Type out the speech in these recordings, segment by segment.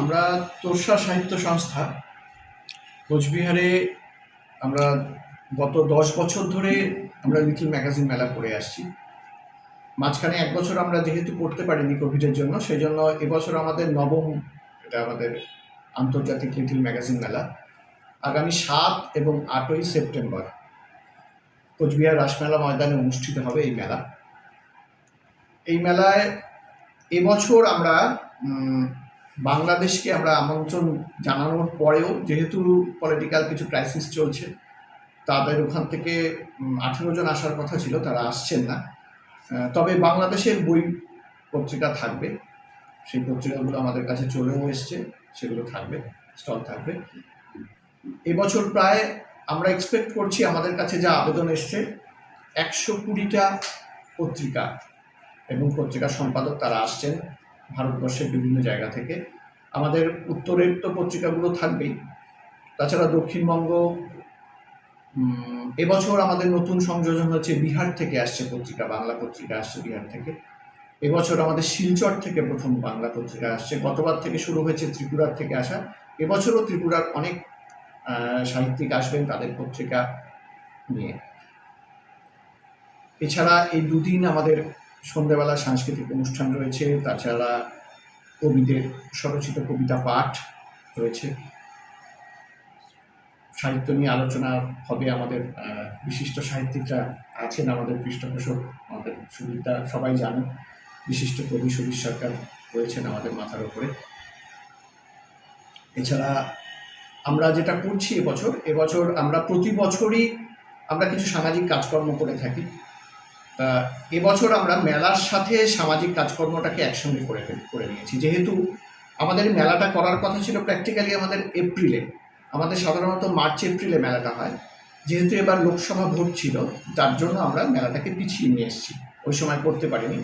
আমরা তোরসা সাহিত্য সংস্থা, কোচবিহারে আমরা গত দশ বছর ধরে আমরা লিটল ম্যাগাজিন মেলা করে আসছি। মাঝখানে এক বছর আমরা যেহেতু করতে পারিনি কোভিডের জন্য সেই জন্য এবছর আমাদের নবম, এটা আমাদের আন্তর্জাতিক লিটল ম্যাগাজিন মেলা, আগামী সাত এবং আটই সেপ্টেম্বর কোচবিহার রাসমেলা ময়দানে অনুষ্ঠিত হবে এই মেলা। এই মেলায় এবছর আমরা বাংলাদেশকে আমরা আমন্ত্রণ জানানোর পরেও, যেহেতু পলিটিক্যাল কিছু ক্রাইসিস চলছে, তাদের ওখান থেকে আঠেরো জন আসার কথা ছিল, তারা আসছেন না। তবে বাংলাদেশের বই পত্রিকা থাকবে। সেই পত্রিকাগুলো আমাদের কাছে চলেও এসছে, সেগুলো থাকবে, স্টল থাকবে। এবছর প্রায় আমরা এক্সপেক্ট করছি, আমাদের কাছে যা আবেদন এসছে, একশো কুড়িটা পত্রিকা এবং পত্রিকা সম্পাদক তারা আসছেন। ভারতবর্ষের বিভিন্ন জায়গা থেকে। আমাদের উত্তরের তো পত্রিকাগুলো থাকবেই। তাছাড়া দক্ষিণবঙ্গ এবছর আমাদের নতুন সংযোজন হচ্ছে বিহার থেকে আসছে পত্রিকা, বাংলা পত্রিকা আসছে বিহার থেকে। এবছর আমাদের শিলচর থেকে প্রথম বাংলা পত্রিকা আসছে। গতবার থেকে শুরু হয়েছে ত্রিপুরার থেকে আসা। এবছরও ত্রিপুরার অনেক সাহিত্যিক আসবেন তাদের পত্রিকা নিয়ে। এছাড়া এই দুদিন আমাদের সন্ধ্যেবেলা সাংস্কৃতিক অনুষ্ঠান রয়েছে, তাছাড়া কবিদের স্বরচিত কবিতা পাঠ রয়েছে। সাহিত্য নিয়ে আলোচনা হবে আমাদের বিশিষ্ট সাহিত্যিকরা আছেন আমাদের পৃষ্ঠপোষক আমাদের সুবিধা সবাই জানেন, বিশিষ্ট কবি সুবীর সরকার রয়েছেন আমাদের মাথার উপরে। এছাড়া আমরা যেটা করছি এবছর এবছর আমরা প্রতি বছরই আমরা কিছু সামাজিক কাজকর্ম করে থাকি। এবছর আমরা মেলার সাথে সামাজিক কাজকর্মটাকে একসঙ্গে করে করে নিয়েছি। যেহেতু আমাদের মেলাটা করার কথা ছিল প্র্যাকটিক্যালি আমাদের এপ্রিলে, আমাদের সাধারণত মার্চ, এপ্রিলে মেলাটা হয়। যেহেতু এবার লোকসভা ভোট ছিল, যার জন্য আমরা মেলাটাকে পিছিয়ে নিয়ে এসেছি। ওই সময় করতে পারিনি।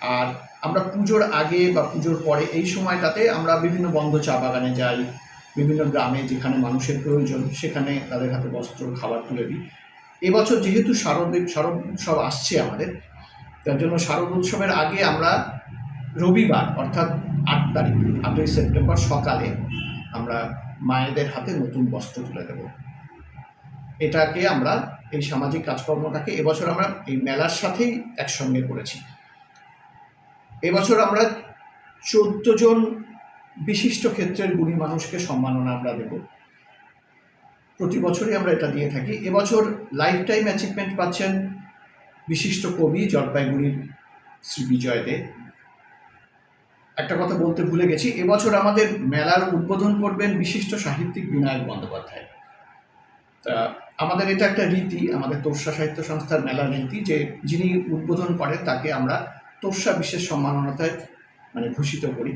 আর আমরা পুজোর আগে বা পুজোর পরে এই সময়টাতে আমরা বিভিন্ন বন্ধ চা বাগানে যাই, বিভিন্ন গ্রামে যেখানে মানুষের প্রয়োজন, সেখানে তাদের হাতে বস্ত্র, খাবার তুলে দিই। এবছর যেহেতু শারদ শারদ উৎসব আসছে আমাদের, তার জন্য শারদ উৎসবের আগে আমরা রবিবার, অর্থাৎ আট তারিখ, আটই সেপ্টেম্বর সকালে আমরা মায়েদের হাতে নতুন বস্ত্র তুলে দেব। এটাকে আমরা, এই সামাজিক কাজকর্মটাকে এবছর আমরা এই মেলার সাথেই একসঙ্গে করেছি। এবছর আমরা চোদ্দ জন বিশিষ্ট ক্ষেত্রের গুণী মানুষকে সম্মাননা আমরা দেব। প্রতি বছরই আমরা এটা দিয়ে থাকি। এবছর লাইফ টাইম অ্যাচিভমেন্ট পাচ্ছেন বিশিষ্ট কবি জলপাইগুড়ির শ্রী বিজয় দে। একটা কথা বলতে ভুলে গেছি, এবছর আমাদের মেলার উদ্বোধন করবেন বিশিষ্ট সাহিত্যিক বিনায়ক বন্দ্যোপাধ্যায়। তা, আমাদের এটা একটা রীতি, আমাদের তোর্ষা সাহিত্য সংস্থার মেলার রীতি যে, যিনি উদ্বোধন করেন তাকে আমরা তোর্ষা বিশেষ সম্মাননাতায় মানে ভূষিত করি।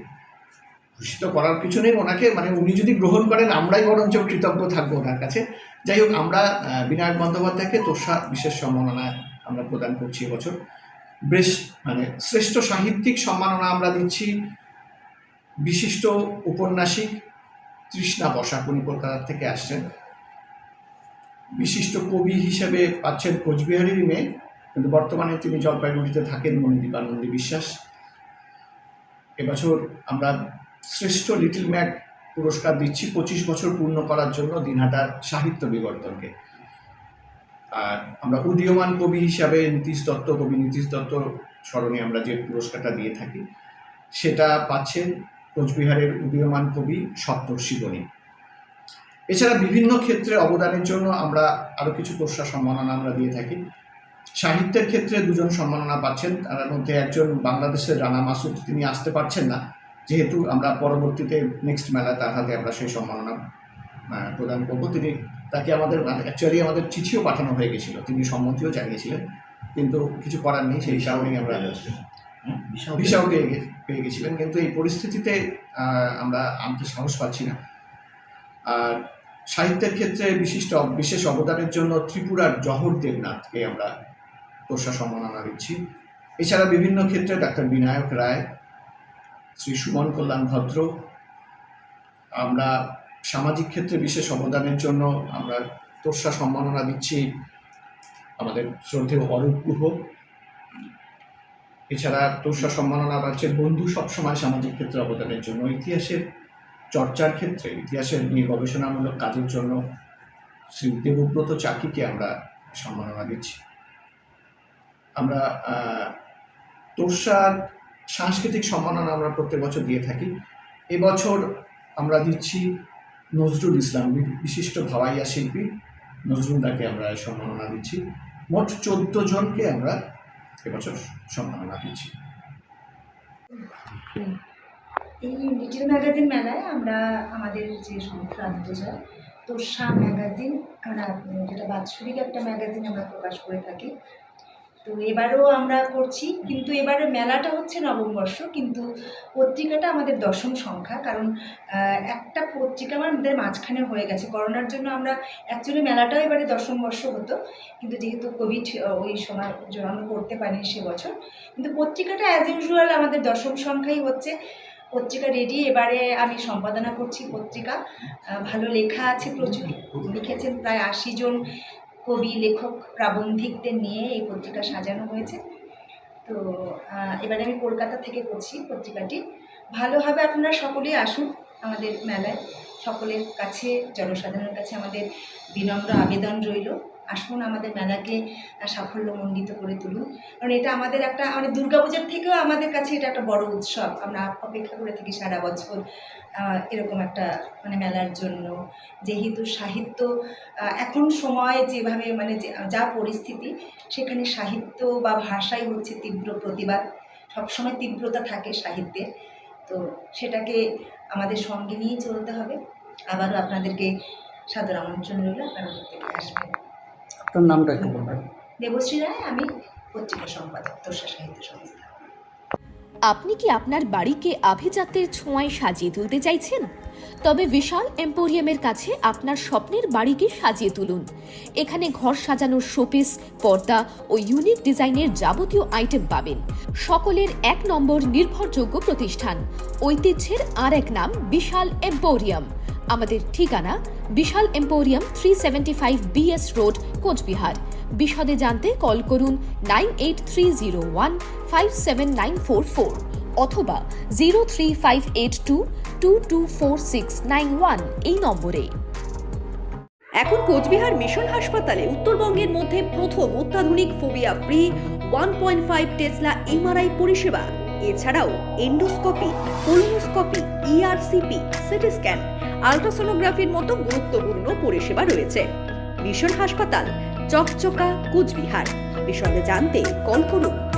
ভূষিত করার পিছনে ওনাকে মানে উনি যদি গ্রহণ করেন, আমরাই বরঞ্চ কৃতজ্ঞ থাকব ওনার কাছে। যাই হোক, আমরা বিনায়ক বন্দ্যোপাধ্যায়কে তোষা বিশেষ সম্মাননা আমরা প্রদান করছি এবছর। বেশ মানে শ্রেষ্ঠ সাহিত্যিক সম্মাননা আমরা দিচ্ছি বিশিষ্ট উপন্যাসিক তৃষ্ণা বসাক, উনি কলকাতা থেকে আসছেন। বিশিষ্ট কবি হিসেবে পাচ্ছেন কোচবিহারেরই মেয়ে, কিন্তু বর্তমানে তিনি জলপাইগুড়িতে থাকেন মণিদীপানন্দী বিশ্বাস। এবছর আমরা শ্রেষ্ঠ লিটল ম্যাক পুরস্কার দিচ্ছি পঁচিশ বছর পূর্ণ করার জন্য দিনহাটার সাহিত্য বিবর্তনকে। আর আমরা উদীয়মান কবি হিসাবে নীতিশ দত্ত, কবি নীতিশ দত্ত স্মরণে আমরা যে পুরস্কারটা দিয়ে থাকি, সেটা পাচ্ছেন কোচবিহারের উদীয়মান কবি সপ্তর্ষি গণিত। এছাড়া বিভিন্ন ক্ষেত্রে অবদানের জন্য আমরা আরও কিছু তোষা সম্মাননা আমরা দিয়ে থাকি। সাহিত্যের ক্ষেত্রে দুজন সম্মাননা পাচ্ছেন, তার মধ্যে একজন বাংলাদেশের রানা মাসুদ, তিনি আসতে পারছেন না। যেহেতু আমরা পরবর্তীতে নেক্সট মেলা তার হাতে আমরা সেই সম্মাননা প্রদান করব। তিনি তাকে আমাদের অ্যাকচুয়ালি আমাদের চিঠিও পাঠানো হয়ে গেছিল। তিনি সম্মতিও জানিয়েছিলেন কিন্তু কিছু করার নেই সেই কারণেই আমরা ভিসাও পেয়ে গে- পেয়ে গেছিলেন। কিন্তু এই পরিস্থিতিতে আমরা আনতে সাহস পাচ্ছি না। আর সাহিত্যের ক্ষেত্রে বিশিষ্ট বিশেষ অবদানের জন্য ত্রিপুরার জহর দেবনাথকে আমরা তোষা সম্মাননা দিচ্ছি। এছাড়া বিভিন্ন ক্ষেত্রে ডাক্তার বিনায়ক রায় শ্রী সুমন কল্যাণ ভদ্র। আমরা সামাজিক ক্ষেত্রে বিশেষ অবদানের জন্য আমরা তোষা সম্মাননা দিচ্ছি আমাদের শ্রদ্ধেয় অরূপ গুহ। এছাড়া তোষা সম্মাননা পাচ্ছে বন্ধু সবসময় সামাজিক ক্ষেত্রে অবদানের জন্য। ইতিহাসের চর্চার ক্ষেত্রে, ইতিহাসের নিয়ে গবেষণামূলক কাজের জন্য শ্রী দেবব্রত চাকিকে আমরা সম্মাননা দিচ্ছি। আমরা তোষা সাংস্কৃতিক সম্মাননা আমরা প্রত্যেক বছর দিয়ে থাকি। এবছর আমরা দিচ্ছি নজরুল ইসলাম বিশিষ্ট ভাওয়াইয়া শিল্পী নজরুলদাকে আমরা সম্মাননা দিচ্ছি। মোট চোদ্দ জনকে আমরা এবছর সম্মাননা দিচ্ছি। এই লিটিল ম্যাগাজিন মেলায় আমরা আমাদের যে সংস্থা আন্তর্জাল তোষা ম্যাগাজিন আমরা যেটা বাৎসরিক একটা ম্যাগাজিন আমরা প্রকাশ করে থাকি। তো এবারেও আমরা করছি, কিন্তু এবারে মেলাটা হচ্ছে নবম বর্ষ, কিন্তু পত্রিকাটা আমাদের দশম সংখ্যা, কারণ একটা পত্রিকা আমাদের মাঝখানে হয়ে গেছে। করোনার জন্য আমরা অ্যাকচুয়ালি মেলাটাও এবারে দশম বর্ষ হতো, কিন্তু যেহেতু কোভিড ওই সময় জন্য করতে পারিনি সে বছর। কিন্তু পত্রিকাটা অ্যাজ ইউজুয়াল আমাদের দশম সংখ্যাই হচ্ছে। পত্রিকা রেডি এবারে আমি সম্পাদনা করছি পত্রিকা। ভালো লেখা আছে প্রচুর। লিখেছেন প্রায় আশি জন কবি, লেখক, প্রাবন্ধিকদের নিয়ে এই পত্রিকা সাজানো হয়েছে। তো এবারে আমি কলকাতা থেকে করছি পত্রিকাটি। ভালোভাবে আপনারা সকলেই আসুন আমাদের মেলায়। সকলের কাছে, জনসাধারণের কাছে আমাদের বিনম্র আবেদন রইল। আসুন আমাদের মেলাকে সাফল্যমণ্ডিত করে তুলুন কারণ এটা আমাদের একটা মানে দুর্গাপূজার থেকেও আমাদের কাছে এটা একটা বড় উৎসব। আমরা অপেক্ষা করে থাকি সারা বছর এরকম একটা মানে মেলার জন্য। যেহেতু সাহিত্য এখন সময় যেভাবে মানে যে- যা পরিস্থিতি, সেখানে সাহিত্য বা ভাষাই হচ্ছে তীব্র প্রতিবাদ। সবসময় তীব্রতা থাকে সাহিত্যের। তো সেটাকে আমাদের সঙ্গে নিয়ে চলতে হবে। আবারও আপনাদেরকে সাদর আমন্ত্রণ রইল। আপনারা প্রত্যেকে আসবেন। আপনার নামটা একটু বলবেন। দেবশ্রী রায় আমি পত্রিকা সম্পাদক তোষা সাহিত্য সংস্থা। আপনি কি আপনার বাড়িকে আভিজাত্যের ছোঁয়ায় সাজিয়ে তুলতে চাইছেন? তবে বিশাল এম্পোরিয়ামের কাছে আপনার স্বপ্নের বাড়িকে সাজিয়ে তুলুন। এখানে ঘর সাজানোর শোপিস পর্দা ও ইউনিক ডিজাইনের যাবতীয় আইটেম পাবেন। সকলের এক নম্বর নির্ভরযোগ্য প্রতিষ্ঠান। ঐতিহ্যের আর এক নাম বিশাল এম্পোরিয়াম। আমাদের ঠিকানা Vishal emporium three seventy five BS road Cooch Behar. বিশদে জানতে কল করুন nine eight three zero one five seven nine four four অথবা zero three five eight two two two four six nine one এই নম্বরে। এখন Cooch Behar mission হাসপাতালে উত্তরবঙ্গের মধ্যে প্রথম অত্যাধুনিক phobia free one point five tesla MRI পরিষেবা। এছাড়াও endoscopy colonoscopy ERCP CT scan আলট্রাসোনোগ্রাফির মতো গুরুত্বপূর্ণ পরিষেবা রয়েছে। মিশন হাসপাতাল চকচকা কুচবিহার। বিষয়ে জানতে কল করুন।